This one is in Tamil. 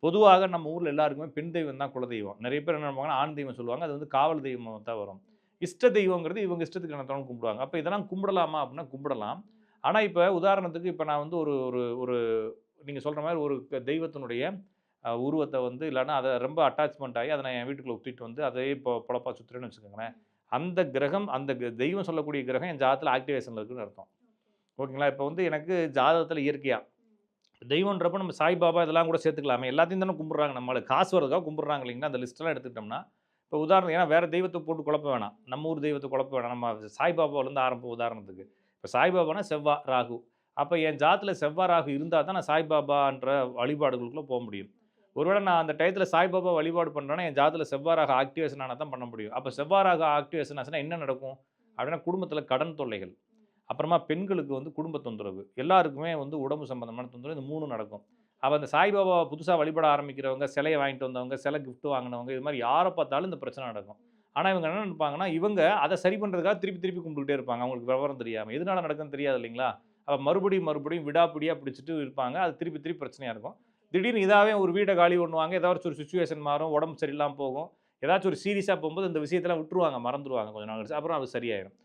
பொதுவாக நம்ம ஊரில் எல்லாருக்குமே பெண் தெய்வம் தான் குலதெய்வம் நிறைய பேர் என்ன பண்ணுவாங்கன்னா ஆண் தெய்வம் சொல்லுவாங்க. அது வந்து காவல் தெய்வம் தான் வரும். இஷ்ட தெய்வங்கிறது இவங்க இஷ்டத்துக்கு நடத்தவங்க கும்பிடுவாங்க. அப்போ இதெல்லாம் கும்பிடலாமா அப்படின்னா கும்பிடலாம். ஆனால் இப்போ உதாரணத்துக்கு இப்போ நான் வந்து ஒரு ஒரு ஒரு நீங்கள் சொல்கிற மாதிரி ஒரு தெய்வத்தினுடைய உருவத்தை வந்து இல்லைன்னா அதை ரொம்ப அட்டாச்மெண்ட் ஆகி அதை நான் என் வீட்டுக்குள்ளே ஒட்டிட்டு வந்து அதே இப்போ பொழப்பா சுற்றுறேன்னு வச்சுக்கோங்களேன். அந்த கிரகம் அந்த க- தெய்வம் சொல்லக்கூடிய கிரகம் என் ஜாதத்தில் ஆக்டிவேஷனில் இருக்குன்னு அர்த்தம். ஓகேங்களா? இப்போ வந்து எனக்கு ஜாதகத்தில் இயற்கையாக தெய்வன்றப்ப நம்ம சாய்பாபா இதெல்லாம் கூட சேர்த்துக்கலாமே. எல்லாத்தையும் தானே கும்பிட்றாங்க நம்மளை. காசு வரதுக்காக கும்பிட்றாங்க இல்லைங்களா? அந்த லிஸ்ட்டெல்லாம் எடுத்துக்கிட்டோம்னா இப்போ உதாரணம் ஏன்னா வேறு தெய்வத்தை போட்டு குழப்ப வேணாம். நம்ம ஊர் தெய்வத்தை குழப்ப வேணாம். நம்ம சாய்பாபாவிலேருந்து ஆரம்பம் உதாரணத்துக்கு. இப்போ சாய்பாபானா செவ்வா ராகு. அப்போ என் ஜாத்தில் செவ்வா ராகு இருந்தால் தான் நான் சாய்பாபான்ற வழிபாடுகளுக்குள்ளே போக முடியும். ஒருவேளை நான் அந்த டயத்தில் சாய்பாபா வழிபாடு பண்ணுறேன்னா என் ஜாத்தில் செவ்வாறாக ஆக்டிவேஷன் ஆனால் தான் பண்ண முடியும். அப்போ செவ்வாறாக ஆக்டிவேஷன் ஆச்சுன்னா என்ன நடக்கும்? அப்படின்னா குடும்பத்தில் கடன் தொல்லைகள். அப்புறமா பெண்களுக்கு வந்து குடும்ப தொந்தரவு. எல்லாருக்குமே வந்து உடம்பு சம்பந்தமான தொந்தரவு இந்த மூணு நடக்கும். அப்போ அந்த சாய்பாபா புதுசாக வழிபட ஆரம்பிக்கிறவங்க சிலையை வாங்கிட்டு வந்தவங்க சிலை கிஃப்ட் வாங்கினவங்க இது மாதிரி யாரை பார்த்தாலும் இந்த பிரச்சனை நடக்கும். ஆனால் இவங்க என்ன நினைப்பாங்கன்னா இவங்க அதை சரி பண்ணுறதுக்காக திருப்பி திருப்பி கும்பிட்டுட்டே இருப்பாங்க. அவங்களுக்கு விவரம் தெரியாமல் எதனால நடக்குன்னு தெரியாது இல்லைங்களா? அப்போ மறுபடியும் மறுபடியும் விடாப்பிடியாக பிடிச்சிட்டு இருப்பாங்க. அது திருப்பி திருப்பி பிரச்சனையாக இருக்கும். திடீர்னு இதாகவே ஒரு வீடை காலி பண்ணுவாங்க. ஏதாச்சும் ஒரு சுச்சுவேஷன் மாறும். உடம்பு சரியில்லாமல் போகும். ஏதாச்சும் ஒரு சீரியஸாக போகும்போது இந்த விஷயத்தெல்லாம் விட்டுருவாங்க. மறந்துடுவாங்க கொஞ்சம் நாள் கழிச்சு. அப்புறம் அது சரியாயிடும்